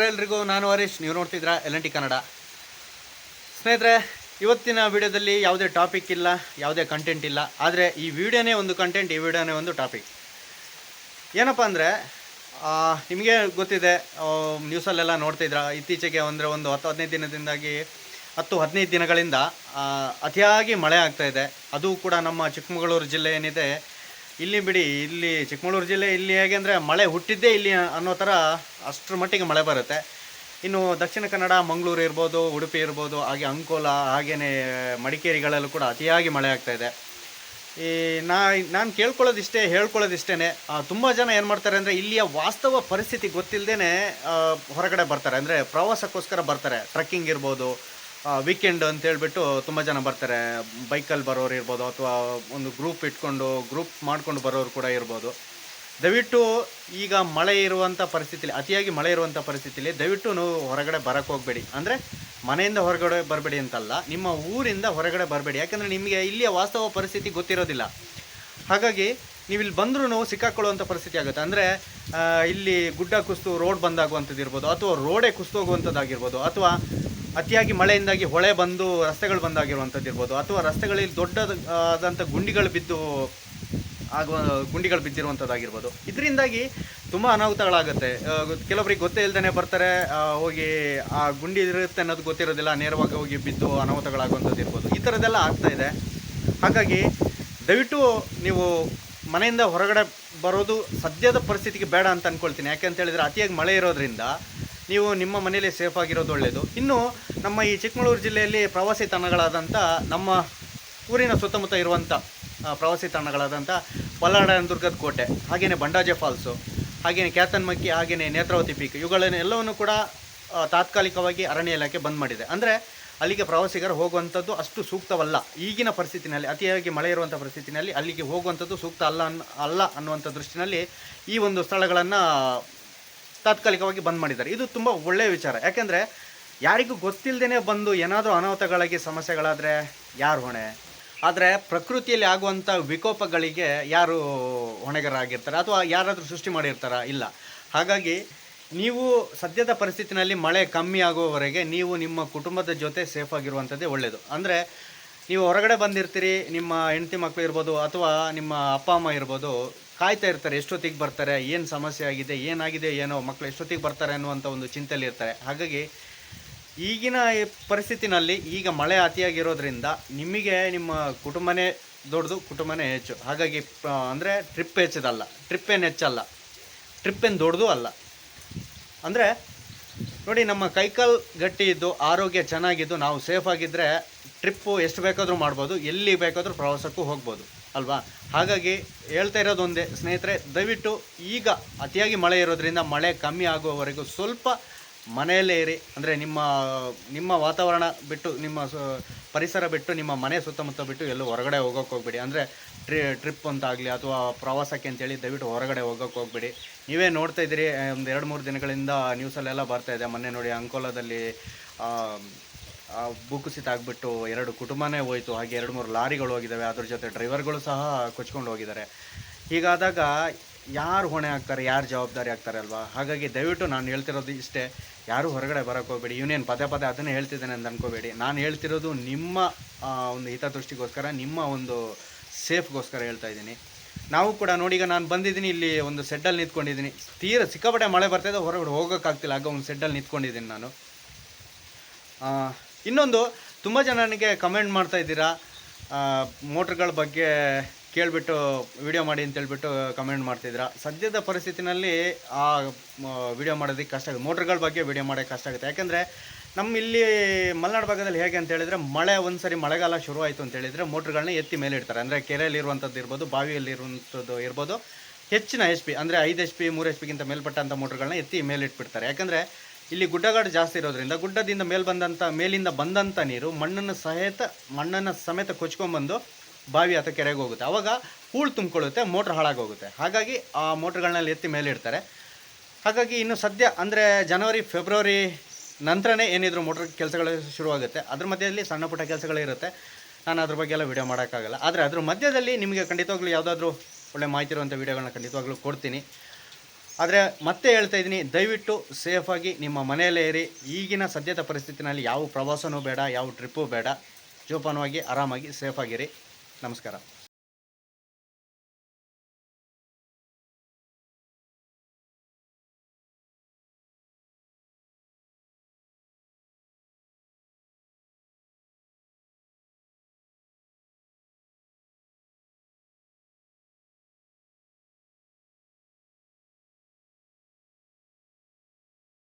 ನಮಸ್ಕಾರ ಎಲ್ರಿಗೂ ನಾನು ಹರೀಶ್. ನೀವು ನೋಡ್ತಿದ್ರ ಎಲ್ ಎನ್ ಟಿ ಕನ್ನಡ. ಸ್ನೇಹಿತರೆ, ಇವತ್ತಿನ ವಿಡಿಯೋದಲ್ಲಿ ಯಾವುದೇ ಟಾಪಿಕ್ ಇಲ್ಲ, ಯಾವುದೇ ಕಂಟೆಂಟ್ ಇಲ್ಲ. ಆದರೆ ಈ ವಿಡಿಯೋನೇ ಒಂದು ಕಂಟೆಂಟ್ ಈ ವಿಡಿಯೋನೇ ಒಂದು ಟಾಪಿಕ್ ಏನಪ್ಪ ಅಂದರೆ ನಿಮಗೆ ಗೊತ್ತಿದೆ ನ್ಯೂಸಲ್ಲೆಲ್ಲ ನೋಡ್ತಿದ್ರ ಇತ್ತೀಚೆಗೆ ಅಂದರೆ ಒಂದು ಹತ್ತು, ಹದಿನೈದು ದಿನದಿಂದಾಗಿ, ಹತ್ತು, ಹದಿನೈದು ದಿನಗಳಿಂದ ಅತಿಯಾಗಿ ಮಳೆ ಆಗ್ತಾ ಇದೆ. ಅದು ಕೂಡ ನಮ್ಮ ಚಿಕ್ಕಮಗಳೂರು ಜಿಲ್ಲೆ ಏನಿದೆ ಇಲ್ಲಿ ಬಿಡಿ, ಇಲ್ಲಿ ಚಿಕ್ಕಮಗಳೂರು ಜಿಲ್ಲೆ ಇಲ್ಲಿ ಹೇಗೆ ಅಂದರೆ ಮಳೆ ಹುಟ್ಟಿದ್ದೇ ಇಲ್ಲಿ ಅನ್ನೋ ಥರ ಅಷ್ಟರ ಮಟ್ಟಿಗೆ ಮಳೆ ಬರುತ್ತೆ. ಇನ್ನು ದಕ್ಷಿಣ ಕನ್ನಡ, ಮಂಗಳೂರು ಇರ್ಬೋದು, ಉಡುಪಿ ಇರ್ಬೋದು, ಹಾಗೆ ಅಂಕೋಲ ಹಾಗೆಯೇ ಮಡಿಕೇರಿಗಳಲ್ಲೂ ಕೂಡ ಅತಿಯಾಗಿ ಮಳೆ ಆಗ್ತಾ ಇದೆ. ಈ ನಾ ನಾನು ಕೇಳ್ಕೊಳ್ಳೋದಿಷ್ಟೇ ಹೇಳ್ಕೊಳ್ಳೋದಿಷ್ಟೇ ತುಂಬ ಜನ ಏನು ಮಾಡ್ತಾರೆ ಅಂದರೆ ಇಲ್ಲಿಯ ವಾಸ್ತವ ಪರಿಸ್ಥಿತಿ ಗೊತ್ತಿಲ್ಲದೇ ಹೊರಗಡೆ ಬರ್ತಾರೆ. ಅಂದರೆ ಪ್ರವಾಸಕ್ಕೋಸ್ಕರ ಬರ್ತಾರೆ. ಟ್ರಕ್ಕಿಂಗ್ ಇರ್ಬೋದು ವೀಕೆಂಡ್ ಅಂತ ಹೇಳ್ಬಿಟ್ಟು ತುಂಬ ಜನ ಬರ್ತಾರೆ. ಬೈಕಲ್ಲಿ ಬರೋರು ಇರ್ಬೋದು ಅಥವಾ ಒಂದು ಗ್ರೂಪ್ ಇಟ್ಕೊಂಡು ಗ್ರೂಪ್ ಮಾಡ್ಕೊಂಡು ಬರೋರು ಕೂಡ ಇರ್ಬೋದು. ದಯವಿಟ್ಟು ಈಗ ಮಳೆ ಇರುವಂಥ ಪರಿಸ್ಥಿತಿಲಿ, ಅತಿಯಾಗಿ ಮಳೆ ಇರುವಂಥ ಪರಿಸ್ಥಿತಿಲಿ ದಯವಿಟ್ಟು ನೀವು ಹೊರಗಡೆ ಬರೋಕ್ಕೆ ಹೋಗಬೇಡಿ. ಅಂದರೆ ಮನೆಯಿಂದ ಹೊರಗಡೆ ಬರಬೇಡಿ ಅಂತಲ್ಲ, ನಿಮ್ಮ ಊರಿಂದ ಹೊರಗಡೆ ಬರಬೇಡಿ. ಯಾಕಂದರೆ ನಿಮಗೆ ಇಲ್ಲಿಯ ವಾಸ್ತವ ಪರಿಸ್ಥಿತಿ ಗೊತ್ತಿರೋದಿಲ್ಲ. ಹಾಗಾಗಿ ನೀವು ಇಲ್ಲಿ ಬಂದರೂ ಸಿಕ್ಕಾಕೊಳ್ಳುವಂಥ ಪರಿಸ್ಥಿತಿ ಆಗುತ್ತೆ. ಅಂದರೆ ಇಲ್ಲಿ ಗುಡ್ಡ ಕುಸ್ತು ರೋಡ್ ಬಂದಾಗುವಂಥದ್ದು ಇರ್ಬೋದು, ಅಥವಾ ರೋಡೇ ಕುಸ್ತು ಹೋಗುವಂಥದ್ದಾಗಿರ್ಬೋದು, ಅಥವಾ ಅತಿಯಾಗಿ ಮಳೆಯಿಂದಾಗಿ ಹೊಳೆ ಬಂದು ರಸ್ತೆಗಳು ಬಂದಾಗಿರುವಂಥದ್ದು ಇರ್ಬೋದು, ಅಥವಾ ರಸ್ತೆಗಳಲ್ಲಿ ದೊಡ್ಡದಾದಂಥ ಗುಂಡಿಗಳು ಬಿದ್ದು ಆಗುವ, ಗುಂಡಿಗಳು ಬಿದ್ದಿರುವಂಥದ್ದಾಗಿರ್ಬೋದು. ಇದರಿಂದಾಗಿ ತುಂಬ ಅನಾಹುತಗಳಾಗುತ್ತೆ. ಕೆಲವರಿಗೆ ಗೊತ್ತೇ ಇಲ್ದೇ ಬರ್ತಾರೆ ಹೋಗಿ ಆ ಗುಂಡಿ ಇರುತ್ತೆ ಅನ್ನೋದು ಗೊತ್ತಿರೋದಿಲ್ಲ, ನೇರವಾಗಿ ಹೋಗಿ ಬಿದ್ದು ಅನಾಹುತಗಳಾಗುವಂಥದ್ದು ಇರ್ಬೋದು. ಈ ಥರದ್ದೆಲ್ಲ ಆಗ್ತಾ ಇದೆ. ಹಾಗಾಗಿ ದಯವಿಟ್ಟು ನೀವು ಮನೆಯಿಂದ ಹೊರಗಡೆ ಬರೋದು ಸದ್ಯದ ಪರಿಸ್ಥಿತಿಗೆ ಬೇಡ ಅಂತ ಅಂದ್ಕೊಳ್ತೀನಿ ಯಾಕೆ ಅಂತ ಹೇಳಿದ್ರೆ ಅತಿಯಾಗಿ ಮಳೆ ಇರೋದ್ರಿಂದ ನೀವು ನಿಮ್ಮ ಮನೆಯಲ್ಲಿ ಸೇಫ್ ಆಗಿರೋದು ಒಳ್ಳೆಯದು ಇನ್ನು ನಮ್ಮ ಈ ಚಿಕ್ಕಮಗಳೂರು ಜಿಲ್ಲೆಯಲ್ಲಿ ಪ್ರವಾಸಿ ತಾಣಗಳಾದಂಥ ನಮ್ಮ ಊರಿನ ಸುತ್ತಮುತ್ತ ಇರುವಂಥ ಪ್ರವಾಸಿ ತಾಣಗಳಾದಂಥ ದುರ್ಗದ ಕೋಟೆ ಹಾಗೆಯೇ ಬಂಡಾಜೆ ಫಾಲ್ಸು ಹಾಗೆಯೇ ಕ್ಯಾತನ್ಮಕ್ಕಿ ಹಾಗೆಯೇ ನೇತ್ರಾವತಿ ಪೀಕ್ ಇವುಗಳನ್ನೆಲ್ಲವನ್ನು ಕೂಡ ತಾತ್ಕಾಲಿಕವಾಗಿ ಅರಣ್ಯ ಇಲಾಖೆ ಬಂದ್ ಮಾಡಿದೆ. ಅಂದರೆ ಅಲ್ಲಿಗೆ ಪ್ರವಾಸಿಗರು ಹೋಗುವಂಥದ್ದು ಅಷ್ಟು ಸೂಕ್ತವಲ್ಲ. ಈಗಿನ ಪರಿಸ್ಥಿತಿನಲ್ಲಿ, ಅತಿಯಾಗಿ ಮಳೆ ಇರುವಂಥ ಪರಿಸ್ಥಿತಿನಲ್ಲಿ ಅಲ್ಲಿಗೆ ಹೋಗುವಂಥದ್ದು ಸೂಕ್ತ ಅಲ್ಲ ಅಲ್ಲ ಅನ್ನುವಂಥ ದೃಷ್ಟಿನಲ್ಲಿ ಈ ಒಂದು ಸ್ಥಳಗಳನ್ನು ತಾತ್ಕಾಲಿಕವಾಗಿ ಬಂದ್ ಮಾಡಿದ್ದಾರೆ. ಇದು ತುಂಬ ಒಳ್ಳೆಯ ವಿಚಾರ. ಯಾಕೆಂದರೆ ಯಾರಿಗೂ ಗೊತ್ತಿಲ್ಲದೇ ಬಂದು ಏನಾದರೂ ಅನಾಹುತಗಳಾಗಿ ಸಮಸ್ಯೆಗಳಾದರೆ ಯಾರು ಹೊಣೆ? ಆದರೆ ಪ್ರಕೃತಿಯಲ್ಲಿ ಆಗುವಂಥ ವಿಕೋಪಗಳಿಗೆ ಯಾರು ಹೊಣೆಗಾರರಾಗಿರ್ತಾರೆ? ಅಥವಾ ಯಾರಾದರೂ ಸೃಷ್ಟಿ ಮಾಡಿರ್ತಾರ? ಇಲ್ಲ. ಹಾಗಾಗಿ ನೀವು ಸದ್ಯದ ಪರಿಸ್ಥಿತಿನಲ್ಲಿ ಮಳೆ ಕಮ್ಮಿ ಆಗುವವರೆಗೆ ನೀವು ನಿಮ್ಮ ಕುಟುಂಬದ ಜೊತೆ ಸೇಫ್ ಆಗಿರುವಂಥದ್ದೇ ಒಳ್ಳೆಯದು ಅಂದರೆ ನೀವು ಹೊರಗಡೆ ಬಂದಿರ್ತೀರಿ, ನಿಮ್ಮ ಹೆಂಡತಿ ಮಕ್ಕಳು ಇರ್ಬೋದು ಅಥವಾ ನಿಮ್ಮ ಅಪ್ಪ, ಅಮ್ಮ ಇರ್ಬೋದು ಕಾಯ್ತಾ ಇರ್ತಾರೆ ಎಷ್ಟೊತ್ತಿಗೆ ಬರ್ತಾರೆ, ಏನು ಸಮಸ್ಯೆ ಆಗಿದೆ, ಏನಾಗಿದೆ, ಏನೋ ಮಕ್ಕಳು ಎಷ್ಟೊತ್ತಿಗೆ ಬರ್ತಾರೆ ಅನ್ನುವಂಥ ಒಂದು ಚಿಂತೆಯಲ್ಲಿ ಇರ್ತಾರೆ. ಹಾಗಾಗಿ ಈಗಿನ ಪರಿಸ್ಥಿತಿನಲ್ಲಿ ಈಗ ಮಳೆ ಅತಿಯಾಗಿರೋದ್ರಿಂದ ನಿಮಗೆ ನಿಮ್ಮ ಕುಟುಂಬನೇ ದೊಡ್ಡದು, ಕುಟುಂಬನೇ ಹೆಚ್ಚು. ಹಾಗಾಗಿ ಅಂದರೆ ಟ್ರಿಪ್ ಹೆಚ್ಚದಲ್ಲ ಟ್ರಿಪ್ ಏನು ಹೆಚ್ಚಲ್ಲ ಟ್ರಿಪ್ ಏನು ದೊಡ್ಡದು ಅಲ್ಲ. ಅಂದರೆ ನೋಡಿ, ನಮ್ಮ ಕೈಕಾಲು ಗಟ್ಟಿ ಇದ್ದು ಆರೋಗ್ಯ ಚೆನ್ನಾಗಿದ್ದು ನಾವು ಸೇಫ್ ಆಗಿದ್ದರೆ ಟ್ರಿಪ್ಪು ಎಷ್ಟು ಬೇಕಾದರೂ ಮಾಡ್ಬೋದು, ಎಲ್ಲಿ ಬೇಕಾದರೂ ಪ್ರವಾಸಕ್ಕೂ ಹೋಗ್ಬೋದು. ಅಲ್ವಾ? ಹಾಗಾಗಿ ಹೇಳ್ತಾ ಇರೋದು ಒಂದೇ, ಸ್ನೇಹಿತರೆ, ದಯವಿಟ್ಟು ಈಗ ಅತಿಯಾಗಿ ಮಳೆ ಇರೋದ್ರಿಂದ ಮಳೆ ಕಮ್ಮಿ ಆಗುವವರೆಗೂ ಸ್ವಲ್ಪ ಮನೆಯಲ್ಲೇ ಇರಿ. ಅಂದರೆ ನಿಮ್ಮ ನಿಮ್ಮ ವಾತಾವರಣ ಬಿಟ್ಟು, ನಿಮ್ಮ ಪರಿಸರ ಬಿಟ್ಟು, ನಿಮ್ಮ ಮನೆ ಸುತ್ತಮುತ್ತ ಬಿಟ್ಟು ಎಲ್ಲೂ ಹೊರಗಡೆ ಹೋಗೋಕೆ ಹೋಗ್ಬೇಡಿ. ಅಂದರೆ ಟ್ರಿ, ಟ್ರಿಪ್ ಅಂತಾಗಲಿ ಅಥವಾ ಪ್ರವಾಸಕ್ಕೆ ಅಂತೇಳಿ ದಯವಿಟ್ಟು ಹೊರಗಡೆ ಹೋಗೋಕೆ ಹೋಗ್ಬೇಡಿ. ನೀವೇ ನೋಡ್ತಾ ಇದ್ದೀರಿ, ಒಂದು ಎರಡು ಮೂರು ದಿನಗಳಿಂದ ನ್ಯೂಸಲ್ಲೆಲ್ಲ ಬರ್ತಾ ಇದೆ. ಮೊನ್ನೆ ನೋಡಿ ಅಂಕೋಲದಲ್ಲಿ ಭೂಕುಸಿತ ಆಗಿಬಿಟ್ಟು ಎರಡು ಕುಟುಂಬನೇ ಹೋಯಿತು, ಹಾಗೆ ಎರಡು ಮೂರು ಲಾರಿಗಳು ಹೋಗಿದ್ದಾವೆ ಅದ್ರ ಜೊತೆ ಡ್ರೈವರ್ಗಳು ಸಹ ಕೊಚ್ಕೊಂಡು ಹೋಗಿದ್ದಾರೆ. ಹೀಗಾದಾಗ ಯಾರು ಹೊಣೆ ಆಗ್ತಾರೆ, ಯಾರು ಜವಾಬ್ದಾರಿ ಆಗ್ತಾರೆ ಅಲ್ವಾ? ಹಾಗಾಗಿ ದಯವಿಟ್ಟು ನಾನು ಹೇಳ್ತಿರೋದು ಇಷ್ಟೇ, ಯಾರು ಹೊರಗಡೆ ಬರೋಕ್ಕೆ ಹೋಗಬೇಡಿ. ಇವನೇನು ಪದೇ ಪದೇ ಅದನ್ನೇ ಹೇಳ್ತಿದ್ದೇನೆ ಅಂತ ಅನ್ಕೋಬೇಡಿ. ನಾನು ಹೇಳ್ತಿರೋದು ನಿಮ್ಮ ಒಂದು ಹಿತದೃಷ್ಟಿಗೋಸ್ಕರ, ನಿಮ್ಮ ಒಂದು ಸೇಫ್ಗೋಸ್ಕರ ಹೇಳ್ತಾ ಇದ್ದೀನಿ. ನಾವು ಕೂಡ ನೋಡಿ, ಈಗ ನಾನು ಬಂದಿದ್ದೀನಿ, ಇಲ್ಲಿ ಒಂದು ಸೆಡ್ಡಲ್ಲಿ ನಿಂತ್ಕೊಂಡಿದ್ದೀನಿ. ತೀರ ಸಿಕ್ಕಾಪಟ್ಟೆ ಮಳೆ ಬರ್ತಾಯಿದೆ ಹೊರಗಡೆ ಹೋಗೋಕ್ಕಾಗ್ತಿಲ್ಲ, ಆಗ ಒಂದು ಸೆಡ್ಡಲ್ಲಿ ನಿಂತ್ಕೊಂಡಿದ್ದೀನಿ ನಾನು. ಇನ್ನೊಂದು, ತುಂಬ ಜನ ನನಗೆ ಕಮೆಂಟ್ ಮಾಡ್ತಾ ಇದ್ದೀರಾ. ಮೋಟ್ರ್ಗಳ ಬಗ್ಗೆ ಕೇಳಿಬಿಟ್ಟು ವಿಡಿಯೋ ಮಾಡಿ ಅಂತೇಳ್ಬಿಟ್ಟು ಕಮೆಂಟ್ ಮಾಡ್ತಿದ್ದೀರಾ ಸದ್ಯದ ಪರಿಸ್ಥಿತಿನಲ್ಲಿ ಆ ವಿಡಿಯೋ ಮಾಡೋದಕ್ಕೆ ಕಷ್ಟ ಆಗುತ್ತೆ. ಮೋಟ್ರ್ಗಳ ಬಗ್ಗೆ ವಿಡಿಯೋ ಮಾಡೋಕ್ಕೆ ಕಷ್ಟ ಆಗುತ್ತೆ. ಯಾಕೆಂದರೆ ನಮ್ಮ ಇಲ್ಲಿ ಮಲೆನಾಡು ಭಾಗದಲ್ಲಿ ಹೇಗೆ ಅಂತ ಹೇಳಿದರೆ, ಮಳೆ ಒಂದು ಸರಿ ಮಳೆಗಾಲ ಶುರು ಆಯಿತು ಅಂತ ಹೇಳಿದರೆ, ಮೋಟ್ರ್ಗಳನ್ನ ಎತ್ತಿ ಮೇಲೆ ಇಡ್ತಾರೆ ಅಂದರೆ ಕೆರೆಯಲ್ಲಿರುವಂಥದ್ದು ಇರ್ಬೋದು, ಬಾವಿಯಲ್ಲಿರುವಂಥದ್ದು ಇರ್ಬೋದು, ಹೆಚ್ಚಿನ ಎಚ್ ಪಿ ಅಂದರೆ ಐದು ಎಚ್ ಪಿ ಮೂರು ಎಚ್ ಪಿಗಿಂತ ಮೇಲ್ಪಟ್ಟಂಥ ಮೋಟ್ರ್ಗಳನ್ನ ಎತ್ತಿ ಮೇಲೆ ಇಟ್ಬಿಡ್ತಾರೆ ಯಾಕಂದರೆ ಇಲ್ಲಿ ಗುಡ್ಡಗಾಡು ಜಾಸ್ತಿ ಇರೋದ್ರಿಂದ ಗುಡ್ಡದಿಂದ ಮೇಲೆ ಬಂದಂಥ ಮೇಲಿಂದ ಬಂದಂಥ ನೀರು ಮಣ್ಣನ್ನು ಸಹಿತ, ಮಣ್ಣನ್ನು ಸಮೇತ ಕೊಚ್ಕೊಂಡ್ಬಂದು ಬಾವಿ ಅಥವಾ ಕೆರೆಗೆ ಹೋಗುತ್ತೆ. ಅವಾಗ ಹೂಳು ತುಂಬಿಕೊಳ್ಳುತ್ತೆ, ಮೋಟ್ರ್ ಹಾಳಾಗೋಗುತ್ತೆ. ಹಾಗಾಗಿ ಆ ಮೋಟ್ರ್ಗಳನ್ನೆಲ್ಲ ಎತ್ತಿ ಮೇಲೆ ಇಡ್ತಾರೆ. ಹಾಗಾಗಿ ಇನ್ನು ಸದ್ಯ ಅಂದರೆ ಜನವರಿ, ಫೆಬ್ರವರಿ ನಂತರನೇ ಏನಿದ್ರು ಮೋಟ್ರ್ ಕೆಲಸಗಳು ಶುರುವಾಗುತ್ತೆ. ಅದ್ರ ಮಧ್ಯದಲ್ಲಿ ಸಣ್ಣ ಪುಟ್ಟ ಕೆಲಸಗಳು ಇರುತ್ತೆ. ನಾನು ಅದ್ರ ಬಗ್ಗೆ ಎಲ್ಲ ವಿಡಿಯೋ ಮಾಡೋಕ್ಕಾಗಲ್ಲ. ಆದರೆ ಅದ್ರ ಮಧ್ಯದಲ್ಲಿ ನಿಮಗೆ ಖಂಡಿತವಾಗ್ಲೂ ಯಾವುದಾದ್ರೂ ಒಳ್ಳೆ ಮಾಹಿತಿ ಇರುವಂಥ ವಿಡಿಯೋಗಳನ್ನ ಖಂಡಿತವಾಗ್ಲೂ ಕೊಡ್ತೀನಿ. ಆದರೆ ಮತ್ತೆ ಹೇಳ್ತಾ ಇದ್ದೀನಿ, ದಯವಿಟ್ಟು ಸೇಫಾಗಿ ನಿಮ್ಮ ಮನೆಯಲ್ಲೇ ಇರಿ. ಈಗಿನ ಸದ್ಯದ ಪರಿಸ್ಥಿತಿನಲ್ಲಿ ಯಾವ ಪ್ರವಾಸನೂ ಬೇಡ, ಯಾವ ಟ್ರಿಪ್ಪೂ ಬೇಡ. ಜೋಪಾನವಾಗಿ ಆರಾಮಾಗಿ ಸೇಫಾಗಿರಿ ನಮಸ್ಕಾರ.